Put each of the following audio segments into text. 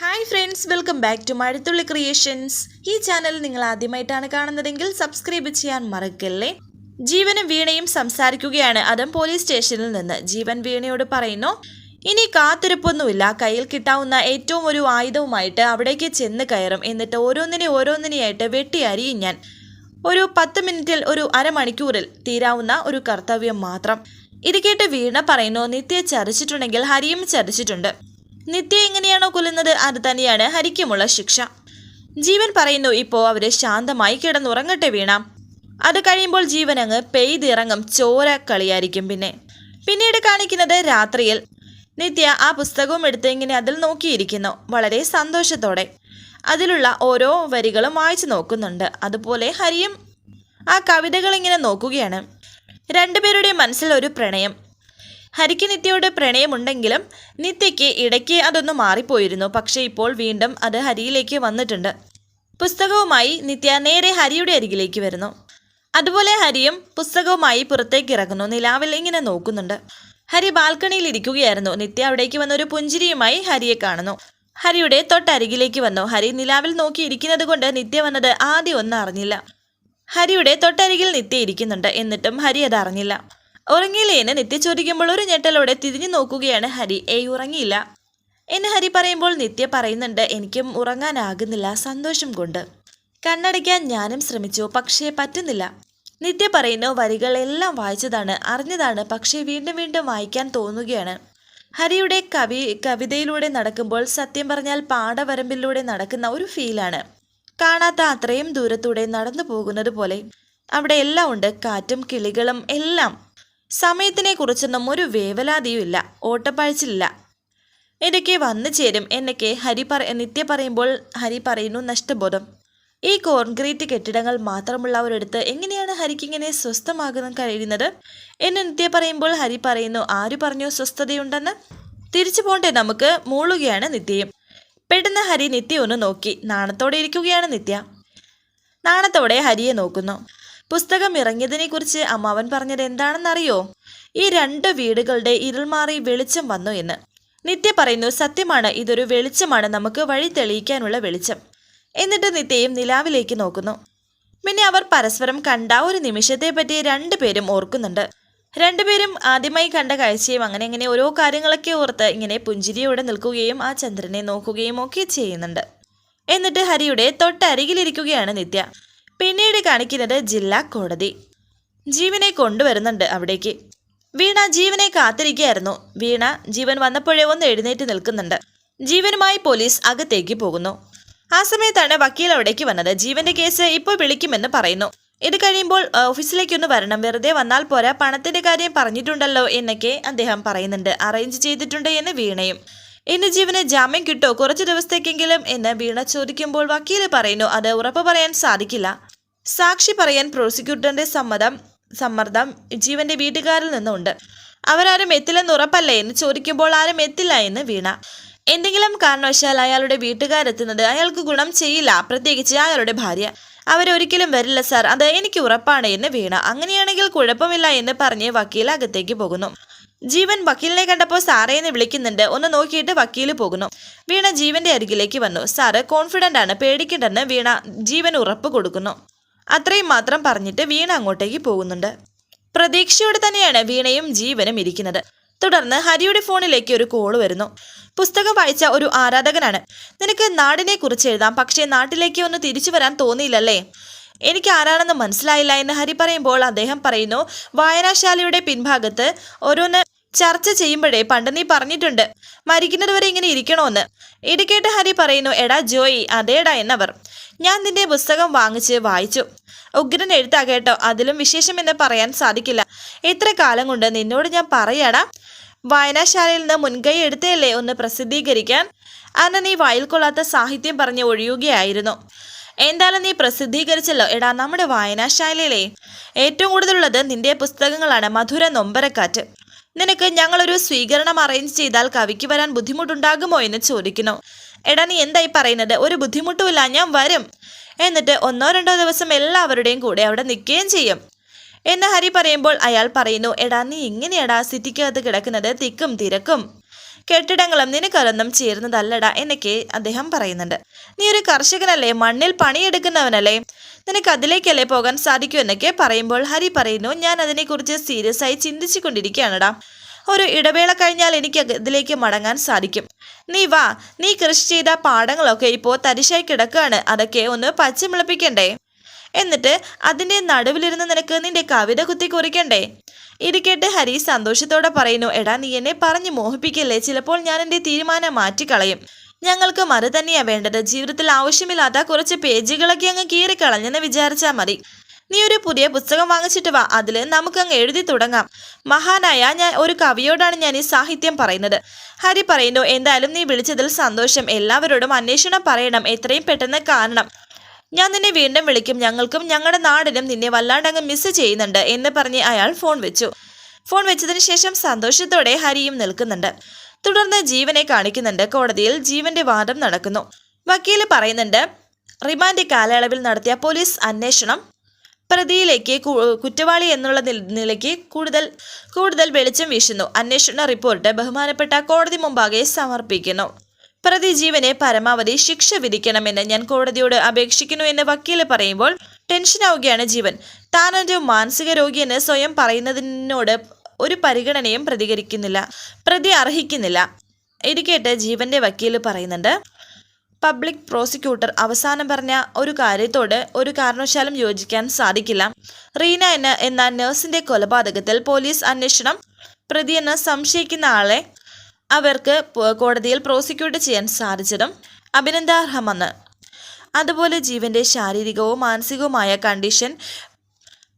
Hi friends welcome back to Mazhathulli creations ഈ channel നിങ്ങൾ ആദ്യമായിട്ടാണ് കാണുന്നതെങ്കിൽ സബ്സ്ക്രൈബ് ചെയ്യാൻ മറക്കല്ലേ? ജീവനും വീണയും സംസാരിക്കുകയാണ്. അതും പോലീസ് സ്റ്റേഷനിൽ നിന്ന്. ജീവൻ വീണയോട് പറയുന്നു ഇനി കാത്തിരിപ്പൊന്നുമില്ല. കയ്യിൽ കിട്ടാവുന്ന ഏറ്റവും ഒരു ആയുധവുമായിട്ട് അവിടേക്ക് ചെന്ന് കയറും. എന്നിട്ട് ഓരോന്നിനെ ഓരോന്നിനെയായിട്ട് വെട്ടി അരിയും ഞാൻ. ഒരു പത്ത് മിനിറ്റിൽ ഒരു അരമണിക്കൂറിൽ തീരാവുന്ന ഒരു കർത്തവ്യം മാത്രം. ഇത് കേട്ട് വീണ പറയുന്നു നിത്യ ചതിച്ചിട്ടുണ്ടെങ്കിൽ ഹരിയും ചതിച്ചിട്ടുണ്ട് നിത്യ എങ്ങനെയാണോ കൊല്ലുന്നത് അത് തന്നെയാണ് ഹരിക്കുമുള്ള ശിക്ഷ. ജീവൻ പറയുന്നു ഇപ്പോൾ അവർ ശാന്തമായി കിടന്നുറങ്ങട്ടെ വീണ. അത് കഴിയുമ്പോൾ ജീവൻ അങ്ങ് പെയ്തിറങ്ങും ചോര കളിയായിരിക്കും പിന്നെ. പിന്നീട് കാണിക്കുന്നത് രാത്രിയിൽ. നിത്യ ആ പുസ്തകവും എടുത്ത് ഇങ്ങനെ അതിൽ നോക്കിയിരിക്കുന്നു വളരെ സന്തോഷത്തോടെ. അതിലുള്ള ഓരോ വരികളും വായിച്ചു നോക്കുന്നുണ്ട്. അതുപോലെ ഹരിയും ആ കവിതകൾ ഇങ്ങനെ നോക്കുകയാണ്. രണ്ടുപേരുടെയും മനസ്സിൽ ഒരു പ്രണയം. ഹരിക്ക് നിത്യയോട് പ്രണയമുണ്ടെങ്കിലും നിത്യയ്ക്ക് ഇടയ്ക്ക് അതൊന്ന് മാറിപ്പോയിരുന്നു. പക്ഷേ ഇപ്പോൾ വീണ്ടും അത് ഹരിയിലേക്ക് വന്നിട്ടുണ്ട്. പുസ്തകവുമായി നിത്യ നേരെ ഹരിയുടെ അരികിലേക്ക് വരുന്നു. അതുപോലെ ഹരിയും പുസ്തകവുമായി പുറത്തേക്ക് ഇറങ്ങുന്നു. നിലാവിൽ ഇങ്ങനെ നോക്കുന്നുണ്ട്. ഹരി ബാൽക്കണിയിൽ ഇരിക്കുകയായിരുന്നു. നിത്യ അവിടേക്ക് വന്ന ഒരു പുഞ്ചിരിയുമായി ഹരിയെ കാണുന്നു. ഹരിയുടെ തൊട്ടരികിലേക്ക് വന്നു. ഹരി നിലാവിൽ നോക്കി ഇരിക്കുന്നത് കൊണ്ട് നിത്യ വന്നത് ആദ്യം ഒന്നും അറിഞ്ഞില്ല. ഹരിയുടെ തൊട്ടരികിൽ നിത്യ ഇരിക്കുന്നുണ്ട്. എന്നിട്ടും ഹരി അത് അറിഞ്ഞില്ല. ഉറങ്ങിയില്ലേ? എന്ന് നിത്യ ചോദിക്കുമ്പോൾ ഒരു ഞെട്ടലോടെ തിരിഞ്ഞു നോക്കുകയാണ് ഹരി. ഏയ് ഉറങ്ങിയില്ല. എന്ന് ഹരി പറയുമ്പോൾ നിത്യ പറയുന്നുണ്ട് എനിക്കും ഉറങ്ങാനാകുന്നില്ല സന്തോഷം കൊണ്ട്. കണ്ണടയ്ക്കാൻ ഞാനും ശ്രമിച്ചു പക്ഷേ പറ്റുന്നില്ല. നിത്യ പറയുന്നു വരികളെല്ലാം വായിച്ചതാണ് അറിഞ്ഞതാണ് പക്ഷേ വീണ്ടും വീണ്ടും വായിക്കാൻ തോന്നുകയാണ്. ഹരിയുടെ കവി കവിതയിലൂടെ നടക്കുമ്പോൾ സത്യം പറഞ്ഞാൽ പാടവരമ്പിലൂടെ നടക്കുന്ന ഒരു ഫീലാണ്. കാണാത്ത അത്രയും ദൂരത്തൂടെ നടന്നു പോകുന്നത് പോലെ. അവിടെ എല്ലാം ഉണ്ട് കാറ്റും കിളികളും എല്ലാം. സമയത്തിനെ കുറിച്ചൊന്നും ഒരു വേവലാതിയും ഇല്ല. ഓട്ടപ്പാഴ്ചയില്ല ഇടയ്ക്ക് വന്നു ചേരും? എന്നൊക്കെ ഹരി പറ നിത്യ പറയുമ്പോൾ ഹരി പറയുന്നു നഷ്ടബോധം. ഈ കോൺക്രീറ്റ് കെട്ടിടങ്ങൾ മാത്രമുള്ള ഒരിടത്ത് എങ്ങനെയാണ് ഹരിക്ക് ഇങ്ങനെ സ്വസ്ഥമാകാൻ കഴിയുന്നത്? എന്ന് നിത്യ പറയുമ്പോൾ ഹരി പറയുന്നു ആര് പറഞ്ഞു സ്വസ്ഥതയുണ്ടെന്ന്? തിരിച്ചു പോണ്ടേ നമുക്ക് മൂളുകയാണ് നിത്യയും. പെട്ടെന്ന് ഹരി നിത്യ ഒന്ന് നോക്കി. നാണത്തോടെ ഇരിക്കുകയാണ് നിത്യ. നാണത്തോടെ ഹരിയെ നോക്കുന്നു. പുസ്തകം ഇറങ്ങിയതിനെക്കുറിച്ച് അമ്മാവൻ പറഞ്ഞത് എന്താണെന്നറിയോ? ഈ രണ്ട് വീടുകളുടെ ഇരുൾമാറി വെളിച്ചം വന്നു എന്ന്. നിത്യ പറയുന്നു സത്യമാണ് ഇതൊരു വെളിച്ചമാണ്. നമുക്ക് വഴി തെളിയിക്കാനുള്ള വെളിച്ചം. എന്നിട്ട് നിത്യയും നിലാവിലേക്ക് നോക്കുന്നു. പിന്നെ അവർ പരസ്പരം കണ്ട ഒരു നിമിഷത്തെ പറ്റി രണ്ടുപേരും ഓർക്കുന്നുണ്ട്. രണ്ടുപേരും ആദ്യമായി കണ്ട കാഴ്ചയും അങ്ങനെ അങ്ങനെ ഓരോ കാര്യങ്ങളൊക്കെ ഓർത്ത് ഇങ്ങനെ പുഞ്ചിരിയോടെ നിൽക്കുകയും ആ ചന്ദ്രനെ നോക്കുകയും ഒക്കെ ചെയ്യുന്നുണ്ട്. എന്നിട്ട് ഹരിയുടെ തൊട്ടരികിലിരിക്കുകയാണ് നിത്യ. പിന്നീട് കാണിക്കുന്നത് ജില്ലാ കോടതി. ജീവനെ കൊണ്ടുവരുന്നുണ്ട് അവിടേക്ക്. വീണ ജീവനെ കാത്തിരിക്കുകയായിരുന്നു. വീണ ജീവൻ വന്നപ്പോഴേ ഒന്ന് എഴുന്നേറ്റ് നിൽക്കുന്നുണ്ട്. ജീവനുമായി പോലീസ് അകത്തേക്ക് പോകുന്നു. ആ സമയത്താണ് വക്കീൽ അവിടേക്ക് വന്നത്. ജീവന്റെ കേസ് ഇപ്പോൾ വിളിക്കുമെന്ന് പറയുന്നു. ഇത് കഴിയുമ്പോൾ ഓഫീസിലേക്ക് ഓഫീസിലേക്കൊന്ന് വരണം. വെറുതെ വന്നാൽ പോരാ പണത്തിന്റെ കാര്യം പറഞ്ഞിട്ടുണ്ടല്ലോ എന്നൊക്കെ അദ്ദേഹം പറയുന്നുണ്ട്. അറേഞ്ച് ചെയ്തിട്ടുണ്ട് എന്ന് വീണയും. ഇന്ന് ജീവന് ജാമ്യം കിട്ടോ? കുറച്ച് ദിവസത്തേക്കെങ്കിലും എന്ന് വീണ ചോദിക്കുമ്പോൾ വക്കീൽ പറയുന്നു. അത് ഉറപ്പ് പറയാൻ സാധിക്കില്ല. സാക്ഷി പറയാൻ പ്രോസിക്യൂട്ടറിന്റെ സമ്മതം സമ്മർദ്ദം ജീവന്റെ വീട്ടുകാരിൽ നിന്നുണ്ട്. അവരാരും എത്തില്ലെന്ന് ഉറപ്പല്ലേ എന്ന് ചോദിക്കുമ്പോൾ ആരും എത്തില്ല എന്ന് വീണ. എന്തെങ്കിലും കാരണവശാൽ അയാളുടെ വീട്ടുകാരെത്തുന്നത് അയാൾക്ക് ഗുണം ചെയ്യില്ല. പ്രത്യേകിച്ച് അയാളുടെ ഭാര്യ. അവരൊരിക്കലും വരില്ല സാർ. അത് എനിക്ക് ഉറപ്പാണ് എന്ന് വീണ. അങ്ങനെയാണെങ്കിൽ കുഴപ്പമില്ല എന്ന് പറഞ്ഞ് വക്കീൽ അകത്തേക്ക് പോകുന്നു. ജീവൻ വക്കീലിനെ കണ്ടപ്പോൾ സാറേ എന്ന് വിളിക്കുന്നുണ്ട്. ഒന്ന് നോക്കിയിട്ട് വക്കീൽ പോകുന്നു. വീണ ജീവന്റെ അരികിലേക്ക് വന്നു. സാറ് കോൺഫിഡന്റ് ആണ് പേടിക്കണ്ടെന്ന് വീണ ജീവൻ ഉറപ്പ് കൊടുക്കുന്നു. അത്രയും മാത്രം പറഞ്ഞിട്ട് വീണ അങ്ങോട്ടേക്ക് പോകുന്നുണ്ട്. പ്രതീക്ഷയോടെ തന്നെയാണ് വീണയും ജീവനും ഇരിക്കുന്നത്. തുടർന്ന് ഹരിയുടെ ഫോണിലേക്ക് ഒരു കോൾ വരുന്നു. പുസ്തകം വായിച്ച ഒരു ആരാധകനാണ്. നിനക്ക് നാടിനെ കുറിച്ച് എഴുതാം പക്ഷേ നാട്ടിലേക്ക് ഒന്ന് തിരിച്ചു വരാൻ തോന്നിയില്ലല്ലേ? എനിക്ക് ആരാണെന്ന് മനസ്സിലായില്ല എന്ന് ഹരി പറയുമ്പോൾ അദ്ദേഹം പറയുന്നു വായനാശാലയുടെ പിൻഭാഗത്ത് ഓരോന്ന് ചർച്ച ചെയ്യുമ്പോഴേ പണ്ട് നീ പറഞ്ഞിട്ടുണ്ട് മരിക്കുന്നത് വരെ ഇങ്ങനെ ഇരിക്കണോന്ന്. ഇത് കേട്ട് ഹരി പറയുന്നു എടാ ജോയി അതേടാ എന്നവർ. ഞാൻ നിന്റെ പുസ്തകം വാങ്ങിച്ച് വായിച്ചു. ഉഗ്രൻ എഴുത്താ കേട്ടോ അതിലും വിശേഷം എന്ന് പറയാൻ സാധിക്കില്ല. എത്ര കാലം കൊണ്ട് നിന്നോട് ഞാൻ പറയാടാ വായനാശാലയിൽ നിന്ന് മുൻകൈ എടുത്തല്ലേ ഒന്ന് പ്രസിദ്ധീകരിക്കാൻ? അന്ന് നീ വായിൽ കൊള്ളാത്ത സാഹിത്യം പറഞ്ഞ് ഒഴിയുകയായിരുന്നു. എന്തായാലും നീ പ്രസിദ്ധീകരിച്ചല്ലോ. എടാ നമ്മുടെ വായനാശാലയിലെ ഏറ്റവും കൂടുതലുള്ളത് നിന്റെ പുസ്തകങ്ങളാണ് മധുര നൊമ്പരക്കാറ്റ്. നിനക്ക് ഞങ്ങളൊരു സ്വീകരണം അറേഞ്ച് ചെയ്താൽ കവിക്ക് വരാൻ ബുദ്ധിമുട്ടുണ്ടാകുമോ എന്ന് ചോദിക്കുന്നു. എടാ നീ എന്തായി പറയുന്നത്? ഒരു ബുദ്ധിമുട്ടുമില്ല ഞാൻ വരും. എന്നിട്ട് ഒന്നോ രണ്ടോ ദിവസം എല്ലാവരുടെയും കൂടെ അവിടെ നിൽക്കുകയും ചെയ്യും. എന്ന് ഹരി പറയുമ്പോൾ അയാൾ പറയുന്നു എടാ നീ ഇങ്ങനെയടാ സിറ്റിക്കകത്ത് കിടക്കുന്നത്? തിക്കും തിരക്കും. കെട്ടിടങ്ങളും നിനക്കൊരൊന്നും ചേരുന്നതല്ലടാ എന്നൊക്കെ അദ്ദേഹം പറയുന്നുണ്ട്. നീ ഒരു കർഷകനല്ലേ? മണ്ണിൽ പണിയെടുക്കുന്നവനല്ലേ? നിനക്ക് അതിലേക്കല്ലേ പോകാൻ സാധിക്കൂ? എന്നൊക്കെ പറയുമ്പോൾ ഹരി പറയുന്നു ഞാൻ അതിനെക്കുറിച്ച് സീരിയസ് ആയി ചിന്തിച്ചു കൊണ്ടിരിക്കുകയാണടാ ഒരു ഇടവേള കഴിഞ്ഞാൽ എനിക്ക് ഇതിലേക്ക് മടങ്ങാൻ സാധിക്കും. നീ വാ നീ കൃഷി ചെയ്ത പാടങ്ങളൊക്കെ ഇപ്പോൾ തരിശായി കിടക്കുകയാണ്. അതൊക്കെ ഒന്ന് പച്ചമിളപ്പിക്കണ്ടേ? എന്നിട്ട് അതിന്റെ നടുവിലിരുന്ന് നിനക്ക് നിന്റെ കവിത കുത്തി കുറിക്കണ്ടേ? ഇത് കേട്ട് ഹരി സന്തോഷത്തോടെ പറയുന്നു എടാ നീ എന്നെ പറഞ്ഞു മോഹിപ്പിക്കല്ലേ? ചിലപ്പോൾ ഞാൻ എന്റെ തീരുമാനം മാറ്റിക്കളയും. ഞങ്ങൾക്ക് മറു തന്നെയാ വേണ്ടത്. ജീവിതത്തിൽ ആവശ്യമില്ലാത്ത കുറച്ച് പേജുകളൊക്കെ അങ്ങ് കീറിക്കളഞ്ഞെന്ന് വിചാരിച്ചാൽ മതി. നീ ഒരു പുതിയ പുസ്തകം വാങ്ങിച്ചിട്ട് വാ. അതിൽ നമുക്കങ്ങ് എഴുതി തുടങ്ങാം. മഹാനായ ഞാൻ ഒരു കവിയോടാണ് ഞാൻ ഈ സാഹിത്യം പറയുന്നത്. ഹരി പറയുന്നു എന്തായാലും നീ വിളിച്ചതിൽ സന്തോഷം. എല്ലാവരോടും അന്വേഷണം പറയണം. എത്രയും പെട്ടെന്ന് കാണണം. ഞാൻ നിന്നെ വീണ്ടും വിളിക്കും ഞങ്ങൾക്കും ഞങ്ങളുടെ നാടിനും നിന്നെ വല്ലാണ്ടങ്ങ് മിസ് ചെയ്യുന്നുണ്ട് എന്ന് പറഞ്ഞ് അയാൾ ഫോൺ വെച്ചു. ഫോൺ വെച്ചതിന് ശേഷം സന്തോഷത്തോടെ ഹരിയും നിൽക്കുന്നുണ്ട്. തുടർന്ന് ജീവനെ കാണിക്കുന്നുണ്ട്. കോടതിയിൽ ജീവന്റെ വാദം നടക്കുന്നു. വക്കീൽ പറയുന്നുണ്ട് റിമാൻഡ് കാലയളവിൽ നടത്തിയ പോലീസ് അന്വേഷണം പ്രതിയിലേക്ക് കുറ്റവാളി എന്നുള്ള നില- നിലയ്ക്ക് കൂടുതൽ കൂടുതൽ വെളിച്ചം വീശുന്നു. അന്വേഷണ റിപ്പോർട്ട് ബഹുമാനപ്പെട്ട കോടതി മുമ്പാകെ സമർപ്പിക്കുന്നു. പ്രതി ജീവനെ പരമാവധി ശിക്ഷ വിധിക്കണമെന്ന് ഞാൻ കോടതിയോട് അപേക്ഷിക്കുന്നു എന്ന് വക്കീൽ പറയുമ്പോൾ ടെൻഷനാവുകയാണ് ജീവൻ. താനൊരു മാനസിക രോഗിയെന്ന് സ്വയം പറയുന്നതിനോട് ഒരു പരിഗണനയും പ്രതികരിക്കുന്നില്ല. പ്രതി അർഹിക്കുന്നില്ല. ഇത് കേട്ട് ജീവന്റെ വക്കീൽ പറയുന്നുണ്ട് പബ്ലിക് പ്രോസിക്യൂട്ടർ അവസാനം പറഞ്ഞ ഒരു കാര്യത്തോട് ഒരു കാരണവശാലും യോജിക്കാൻ സാധിക്കില്ല. റീന എന്ന എന്ന നഴ്സിന്റെ കൊലപാതകത്തിൽ പോലീസ് അന്വേഷണം പ്രതിയെന്ന് സംശയിക്കുന്ന ആളെ അവർക്ക് കോടതിയിൽ പ്രോസിക്യൂട്ട് ചെയ്യാൻ സാധിച്ചതും അഭിനന്ദാർഹമെന്ന്. അതുപോലെ ജീവന്റെ ശാരീരികവും മാനസികവുമായ കണ്ടീഷൻ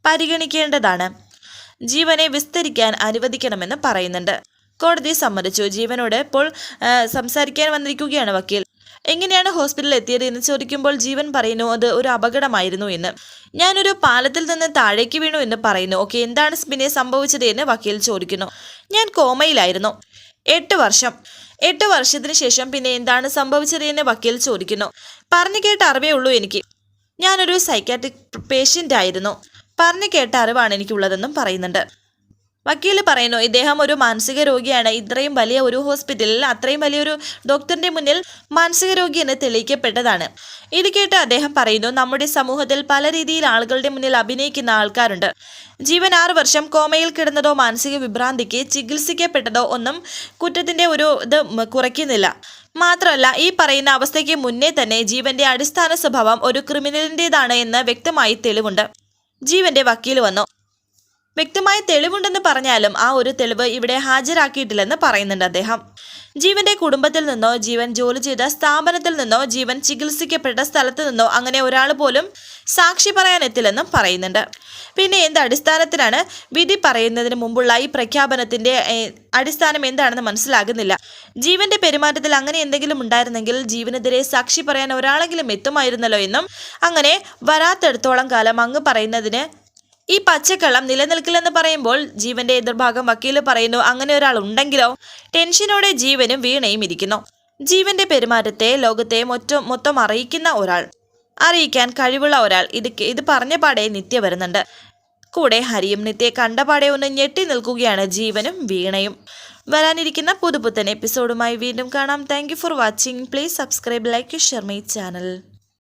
പരിഗണിക്കേണ്ടതാണ്. ജീവനെ വിസ്തരിക്കാൻ അനുവദിക്കണമെന്ന് പറയുന്നുണ്ട്. കോടതി സമ്മതിച്ചു. ജീവനോട് ഇപ്പോൾ സംസാരിക്കാൻ വന്നിരിക്കുകയാണ് വക്കീൽ. എങ്ങനെയാണ് ഹോസ്പിറ്റലിൽ എത്തിയത് എന്ന് ചോദിക്കുമ്പോൾ ജീവൻ പറയുന്നു അത് ഒരു അപകടമായിരുന്നു എന്ന്. ഞാനൊരു പാലത്തിൽ നിന്ന് താഴേക്ക് വീണു എന്ന് പറയുന്നു. ഓക്കെ എന്താണ് പിന്നെ സംഭവിച്ചത് എന്ന് വക്കീൽ ചോദിക്കുന്നു. ഞാൻ കോമയിലായിരുന്നു. എട്ട് വർഷം. എട്ട് വർഷത്തിന് ശേഷം പിന്നെ എന്താണ് സംഭവിച്ചത് എന്ന് വക്കീൽ ചോദിക്കുന്നു. പറഞ്ഞു കേട്ട അറിവേ ഉള്ളൂ എനിക്ക്. ഞാനൊരു സൈക്കാട്രിക് പേഷ്യന്റ് ആയിരുന്നു. പറഞ്ഞു കേട്ട അറിവാണ് എനിക്കുള്ളതെന്നും പറയുന്നുണ്ട്. വക്കീൽ പറയുന്നു ഇദ്ദേഹം ഒരു മാനസിക രോഗിയാണ്. ഇത്രയും വലിയ ഒരു ഹോസ്പിറ്റലിൽ അത്രയും വലിയൊരു ഡോക്ടറിന്റെ മുന്നിൽ മാനസിക രോഗി എന്ന് തെളിയിക്കപ്പെട്ടതാണ്. ഇത് കേട്ട് അദ്ദേഹം പറയുന്നു നമ്മുടെ സമൂഹത്തിൽ പല രീതിയിൽ ആളുകളുടെ മുന്നിൽ അഭിനയിക്കുന്ന ആൾക്കാരുണ്ട്. ജീവൻ ആറ് വർഷം കോമയിൽ കിടന്നതോ മാനസിക വിഭ്രാന്തിക്ക് ചികിത്സിക്കപ്പെട്ടതോ ഒന്നും കുറ്റത്തിന്റെ ഒരു ഇത് കുറയ്ക്കുന്നില്ല. മാത്രമല്ല ഈ പറയുന്ന അവസ്ഥയ്ക്ക് മുന്നേ തന്നെ ജീവന്റെ അടിസ്ഥാന സ്വഭാവം ഒരു ക്രിമിനലിന്റെതാണ് എന്ന് വ്യക്തമായി തെളിവുണ്ട്. ജീവന്റെ വക്കീൽ വന്നു. വ്യക്തമായ തെളിവുണ്ടെന്ന് പറഞ്ഞാലും ആ ഒരു തെളിവ് ഇവിടെ ഹാജരാക്കിയിട്ടില്ലെന്ന് പറയുന്നുണ്ട് അദ്ദേഹം. ജീവന്റെ കുടുംബത്തിൽ നിന്നോ ജീവൻ ജോലി ചെയ്ത സ്ഥാപനത്തിൽ നിന്നോ ജീവൻ ചികിത്സിക്കപ്പെട്ട സ്ഥലത്തു നിന്നോ അങ്ങനെ ഒരാൾ പോലും സാക്ഷി പറയാൻ എത്തില്ലെന്നും പറയുന്നുണ്ട്. പിന്നെ എന്ത് അടിസ്ഥാനത്തിലാണ് വിധി പറയുന്നതിന് മുമ്പുള്ള ഈ പ്രഖ്യാപനത്തിന്റെ അടിസ്ഥാനം എന്താണെന്ന് മനസ്സിലാകുന്നില്ല. ജീവന്റെ പെരുമാറ്റത്തിൽ അങ്ങനെ എന്തെങ്കിലും ഉണ്ടായിരുന്നെങ്കിൽ ജീവനെതിരെ സാക്ഷി പറയാൻ ഒരാളെങ്കിലും എത്തുമായിരുന്നല്ലോ എന്നും അങ്ങനെ വരാത്തെടുത്തോളം കാലം അങ്ങ് പറയുന്നതിന് ഈ പച്ചക്കള്ളം നിലനിൽക്കില്ലെന്ന് പറയുമ്പോൾ ജീവന്റെ എതിർഭാഗം വക്കീൽ പറയുന്നു അങ്ങനെ ഒരാൾ ഉണ്ടെങ്കിലോ ടെൻഷനോടെ ജീവനും വീണയും ഇരിക്കുന്നു. ജീവന്റെ പെരുമാറ്റത്തെ ലോകത്തെ മൊറ്റം മൊത്തം അറിയിക്കുന്ന ഒരാൾ അറിയിക്കാൻ കഴിവുള്ള ഒരാൾ ഇത് ഇത് പറഞ്ഞ പാടെ നിത്യ വരുന്നുണ്ട്. കൂടെ ഹരിയും നിത്യ കണ്ട പാടെ ഒന്ന് ഞെട്ടി നിൽക്കുകയാണ് ജീവനും വീണയും. വരാനിരിക്കുന്ന പുതുപുത്തൻ എപ്പിസോഡുമായി വീണ്ടും കാണാം. Thank for watching. Please subscribe like share my channel.